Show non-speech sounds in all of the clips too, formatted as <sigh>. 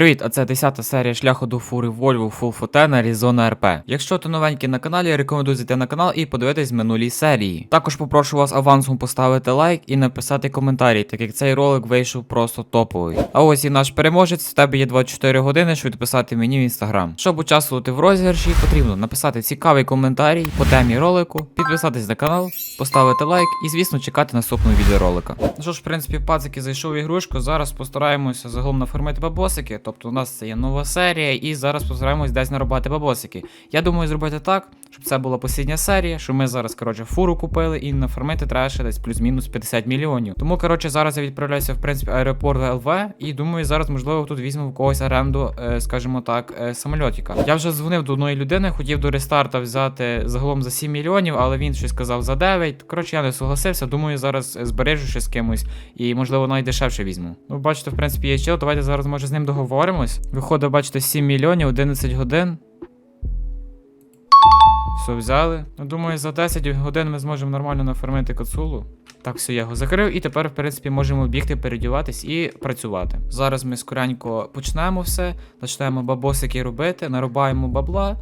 Привіт, а це 10 серія шляху до фури Volvo Full FOT на Arizona RP. Якщо ти новенький на каналі, рекомендую зайти на канал і подивитись минулі серії. Також попрошу вас авансом поставити лайк і написати коментарі, так як цей ролик вийшов просто топовий. А ось і наш переможець, в тебе є 24 години, щоб відписати мені в інстаграм. Щоб участвувати в розіграші, потрібно написати цікавий коментарій по темі ролику, підписатись на канал, поставити лайк і, звісно, чекати наступного відеоролика. Ну що ж, в принципі, пацики зайшов в ігрушку. Зараз постараємося загалом нафармити бабосики. Тобто у нас це є нова серія, і зараз постараємось десь наробати бабосики. Я думаю, зробити так, щоб це була послідня серія, що ми зараз, коротше, фуру купили і нафармити треба ще десь плюс-мінус 50 мільйонів. Тому, коротше, зараз я відправляюся, в принципі, аеропорт ЛВ, і думаю, зараз, можливо, тут візьму в когось оренду, е, скажімо так, е, самольотика. Я вже дзвонив до одної людини, хотів до рестарта взяти загалом за 7 мільйонів, але він щось сказав за 9. Коротше, я не согласився. Думаю, зараз е, збережу ще з кимось і, можливо, найдешевше візьму. Ну, бачите, в принципі, є чел. Давайте зараз, може, з ним договоримось. Виходить, бачите, 7 мільйонів, 11 годин. Все взяли. Ну, думаю, за 10 годин ми зможемо нормально нафармити кацулу. Так, все, я його закрив, і тепер, в принципі, можемо бігти, передіватись і працювати. Зараз ми скоренько почнемо все, почнемо бабосики робити, нарубаємо бабла,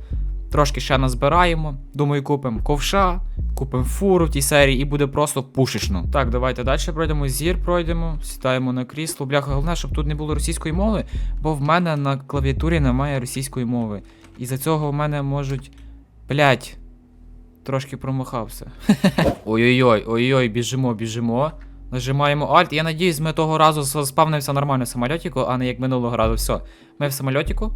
трошки ще назбираємо. Думаю, купимо ковша, купимо фуру в тій серії і буде просто пушечно. Так, давайте далі пройдемо. Зір пройдемо, сідаємо на крісло. Бляха, головне, щоб тут не було російської мови, бо в мене на клавіатурі немає російської мови. І за цього в мене можуть. Блять. Трошки промахався. <laughs> Ой-ой-ой, ой-ой, біжимо, біжимо. Нажимаємо Alt. Я надіюсь, ми того разу спавнимося нормально в самольотику, а не як минулого разу. Все. Ми в самольотику.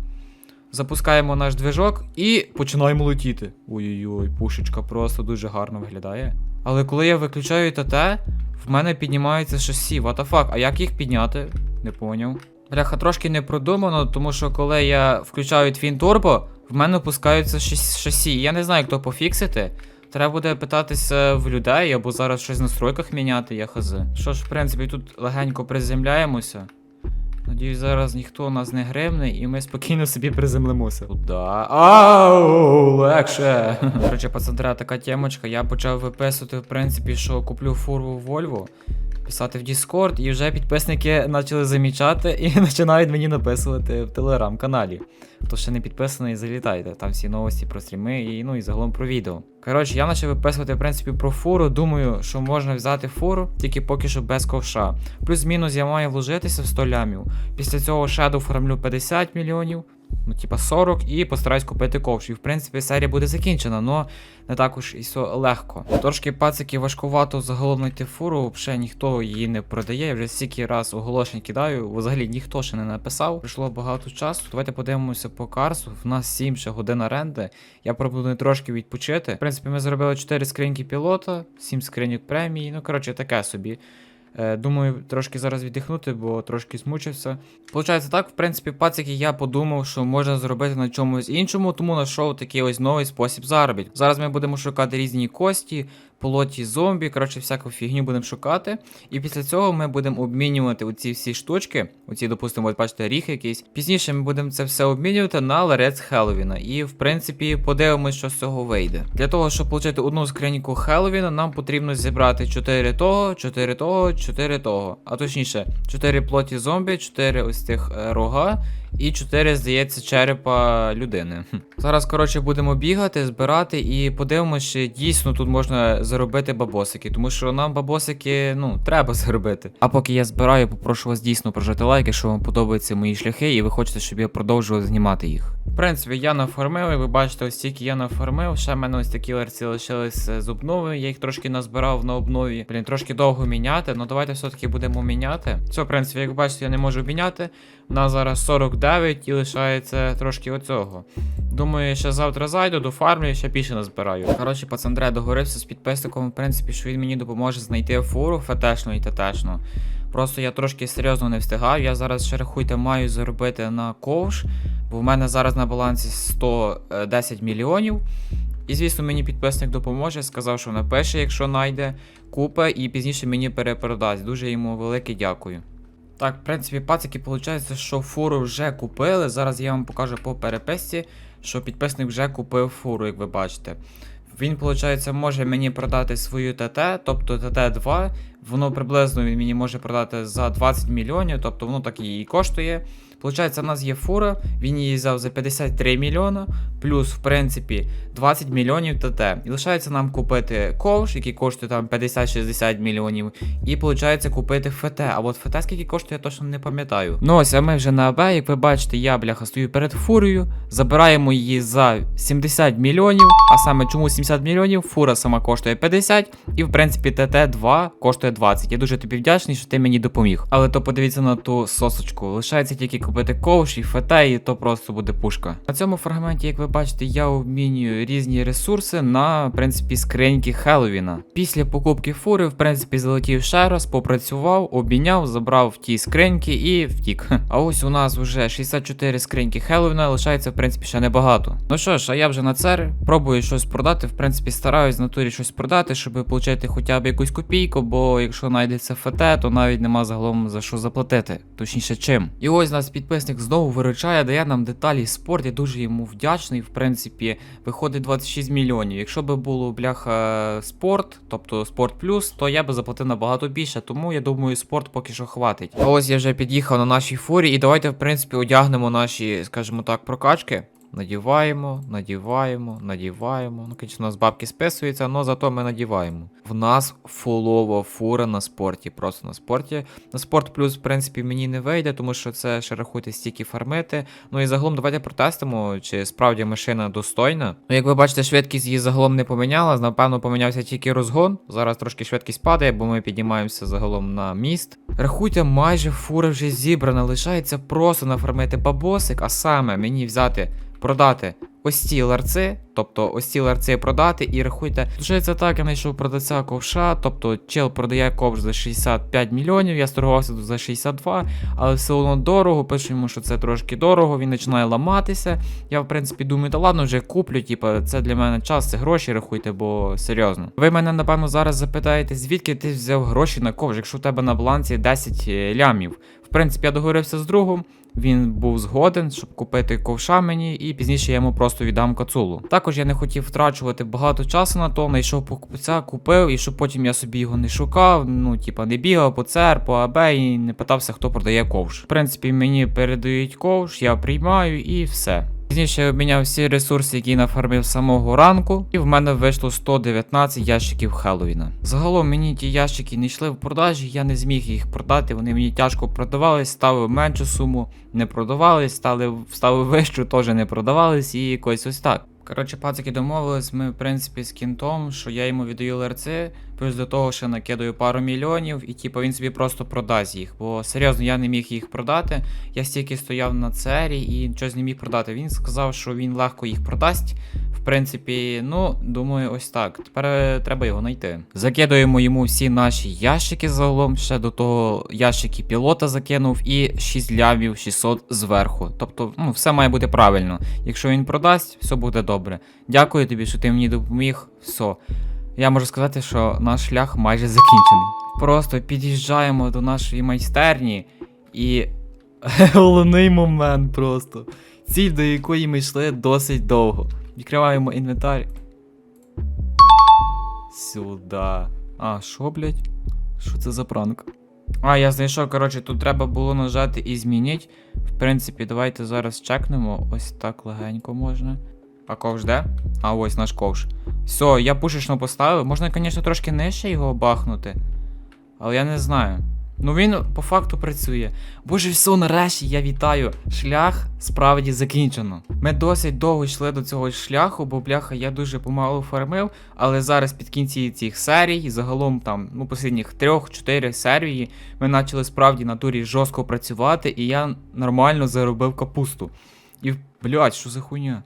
Запускаємо наш движок і починаємо летіти. Ой-ой-ой, пушечка просто дуже гарно виглядає. Але коли я виключаю ТТ, в мене піднімається шасі. What the fuck? А як їх підняти? Не поняв. Бляха, трошки не продумано, тому що коли я включаю Twin Turbo, в мене опускаються шас- шасі. Я не знаю, як то пофіксити. Треба буде питатися в людей або зараз щось в настройках міняти, я хз. Що ж, в принципі, тут легенько приземляємося. Надіюсь, зараз ніхто нас не гребне і ми спокійно собі приземлимося. Туда. Ау, легше. Короче, пацандра, така темочка. Я почав виписувати, в принципі, що куплю фуру Вольво. Volvo. Писати в Discord, і вже підписники почали замічати і <laughs> починають мені написувати в телеграм-каналі. Хто ще не підписаний, залітайте. Там всі новості про стріми і ну і загалом про відео. Коротше, я почав виписувати, в принципі, про фуру. Думаю, що можна взяти фуру, тільки поки що без ковша. Плюс-мінус я маю вложитися в 100 лямів. Після цього ще доформлю 50 мільйонів. Ну, типа 40, і постараюсь купити ковш. І в принципі серія буде закінчена, але не також і все легко. Трошки пацики важкувато загалом знайти фуру, взагалі ніхто її не продає. Я вже стільки раз оголошень кидаю. Взагалі ніхто ще не написав. Пройшло багато часу. Давайте подивимося по карсу. В нас 7 ще годин оренди. Я пропоную трошки відпочити. В принципі, ми зробили 4 скриньки пілота, 7 скриньок премії. Ну, коротше, таке собі. Е, Думаю, трошки зараз віддихнути, бо трошки змучився. Получається так, в принципі, пацики, я подумав, що можна зробити на чомусь іншому, тому знайшов такий ось новий спосіб заробітку. Зараз ми будемо шукати різні кості, полоті зомбі, коротше, всяку фігню будемо шукати. І після цього ми будемо обмінювати оці всі штучки, оці, допустимо, от бачите, ріг якийсь. Пізніше ми будемо це все обмінювати на ларець Хеллоуіна. І, в принципі, подивимось, що з цього вийде. Для того, щоб отримати одну скриньку Хеллоуіна, нам потрібно зібрати 4 того, 4 того, 4 того. А точніше, 4 плоті зомбі, 4 ось тих е, рога. І 4, здається, черепа людини. Зараз, коротше, будемо бігати, збирати і подивимося, чи дійсно тут можна заробити бабосики, тому що нам бабосики, ну, треба <laughs> заробити. А поки я збираю, попрошу вас дійсно прожати лайк, якщо вам подобаються мої шляхи, і ви хочете, щоб я продовжував знімати їх. В принципі, я нафармив, і ви бачите, ось тільки я нафармив. Ще в мене ось такі лерці лишились е, з обнови. Я їх трошки назбирав на обнові. Блін, трошки довго міняти, ну давайте все-таки будемо міняти. Все, в принципі, як бачите, я не можу міняти. У нас зараз 49 і лишається трошки оцього. Думаю, ще завтра зайду до фармлю і ще більше назбираю. Коротше, пацандре договорився з підписником, в принципі, що він мені допоможе знайти фуру фетешну і тетешну. Просто я трошки серйозно не встигаю. Я зараз ще рахуйте, маю заробити на ковш, бо в мене зараз на балансі 110 мільйонів. І, звісно, мені підписник допоможе, сказав, що напише, якщо знайде, купе і пізніше мені перепродасть. Дуже йому велике дякую. Так, в принципі, пацики, виходить, що фуру вже купили. Зараз я вам покажу по переписці, що підписник вже купив фуру, як ви бачите. Він, виходить, може мені продати свою ТТ, тобто ТТ-2. Воно приблизно він мені може продати за 20 мільйонів, тобто воно так і коштує. Получається, у нас є фура, він її взяв за 53 мільйона, плюс, в принципі, 20 мільйонів ТТ. І лишається нам купити ковш, який коштує там 50-60 мільйонів. І виходить купити ФТ. А от ФТ скільки коштує, я точно не пам'ятаю. Ну ось, а ми вже на АБ, як ви бачите, я бляха стою перед фурою, забираємо її за 70 мільйонів. А саме чому 70 мільйонів? Фура сама коштує 50, і в принципі ТТ-2 коштує 20. Я дуже тобі вдячний, що ти мені допоміг. Але то подивіться на ту сосочку. Лишається тільки купити ковш і ФТ, і то просто буде пушка. На цьому фрагменті, як ви бачите, я обмінюю різні ресурси на в принципі скриньки Хеллоуіна. Після покупки фури, в принципі, залетів ще раз, попрацював, обміняв, забрав ті скриньки і втік. А ось у нас вже 64 скриньки Хеллоуіна, лишається в принципі ще небагато. Ну що ж, а я вже на цер пробую щось продати. В принципі, стараюсь в натурі щось продати, щоб отримати хоча б якусь копійку, бо якщо знайдеться ФТ, то навіть нема загалом за що заплатити. Точніше, чим. І ось нас підписник знову виручає, дає нам деталі спорт. Я дуже йому вдячний. В принципі, виходить 26 мільйонів. Якщо би було бляха спорт, тобто спорт плюс, то я би заплатив набагато більше. Тому я думаю, спорт поки що хватить. Ось я вже під'їхав на нашій фурі, і давайте, в принципі, одягнемо наші, скажімо так, прокачки. Надіваємо, надіваємо, надіваємо. Ну, звісно, у нас бабки списуються, але зато ми надіваємо. В нас фулова фура на спорті. Просто на спорті. На спорт плюс, в принципі, мені не вийде, тому що це ще рахуйте стільки фармити. Ну і загалом давайте протестимо, чи справді машина достойна. Ну, як ви бачите, швидкість її загалом не помінялась. Напевно, помінявся тільки розгон. Зараз трошки швидкість падає, бо ми піднімаємося загалом на міст. Рахуйте, майже фура вже зібрана. Лишається просто нафармити бабосик, а саме мені взяти продати ось ці ларци, тобто ось ці ларци продати і рахуйте. Лишається так, я знайшов продавця ковша, тобто чел продає ковш за 65 мільйонів, я сторгувався тут за 62, але все одно дорого, пишу йому, що це трошки дорого, він починає ламатися. Я, в принципі, думаю, та ладно, вже куплю, типу, це для мене час, це гроші, рахуйте, бо серйозно. Ви мене, напевно, зараз запитаєте, звідки ти взяв гроші на ковш, якщо у тебе на балансі 10 лямів. Принципі, я договорився з другом. Він був згоден, щоб купити ковша мені, і пізніше я йому просто віддам кацулу. Також я не хотів втрачувати багато часу на то, знайшов покупця, купив, і щоб потім я собі його не шукав. Ну, типа, не бігав по цер, по АБ і не питався, хто продає ковш. В принципі, мені передають ковш, я приймаю і все. Пізніше я обміняв всі ресурси, які нафармив самого ранку, і в мене вийшло 119 ящиків Хеллоуіна. Загалом мені ті ящики не йшли в продажі, я не зміг їх продати. Вони мені тяжко продавались, ставив меншу суму, не продавались, стали ставив вищу, теж не продавались, і якось ось так. Коротше, пацики домовились, ми, в принципі, з кінтом, що я йому віддаю ЛРЦ, плюс до того ще накидаю пару мільйонів, і типу він собі просто продасть їх. Бо серйозно, я не міг їх продати. Я стільки стояв на цері і щось не міг продати. Він сказав, що він легко їх продасть. В принципі, ну, думаю, ось так. Тепер е, треба його знайти. Закидуємо йому всі наші ящики загалом. Ще до того ящики пілота закинув і 6 лямів 600 зверху. Тобто, ну, все має бути правильно. Якщо він продасть, все буде добре. Дякую тобі, що ти мені допоміг. Все. Я можу сказати, що наш шлях майже закінчений. Просто під'їжджаємо до нашої майстерні і. <laughs> Головний момент просто. Ціль, до якої ми йшли досить довго. Відкриваємо інвентар. Сюда. А, що, блять? Що це за пранк? А, я знайшов, коротше, тут треба було нажати і змінити. В принципі, давайте зараз чекнемо. Ось так легенько можна. А ковш де? А ось наш ковш. Все, я пушечно поставив. Можна, звісно, трошки нижче його бахнути. Але я не знаю. Ну він по факту працює. Боже, все, нарешті я вітаю. Шлях справді закінчено. Ми досить довго йшли до цього шляху, бо бляха я дуже помалу фармив, але зараз під кінці цих серій, загалом там, ну, останніх трьох-чотири серії, ми почали справді на турі жорстко працювати, і я нормально заробив капусту. І, блядь, що за хуйня?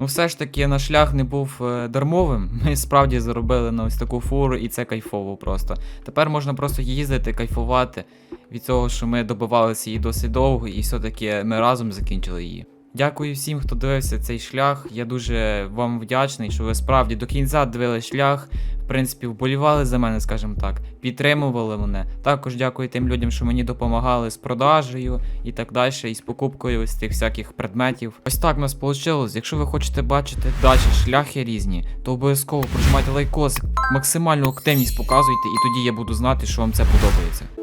Ну, все ж таки, наш шлях не був е, дармовим. <laughs> Ми справді заробили на ось таку фуру, і це кайфово просто. Тепер можна просто їздити, кайфувати від того, що ми добивалися її досить довго, і все-таки ми разом закінчили її. Дякую всім, хто дивився цей шлях. Я дуже вам вдячний, що ви справді до кінця дивили шлях. В принципі, вболівали за мене, скажімо так, підтримували мене. Також дякую тим людям, що мені допомагали з продажею і так далі, і з покупкою ось тих всяких предметів. Ось так у нас вийшло. Якщо ви хочете бачити далі шляхи різні, то обов'язково прожимайте лайкосик, максимальну активність показуйте, і тоді я буду знати, що вам це подобається.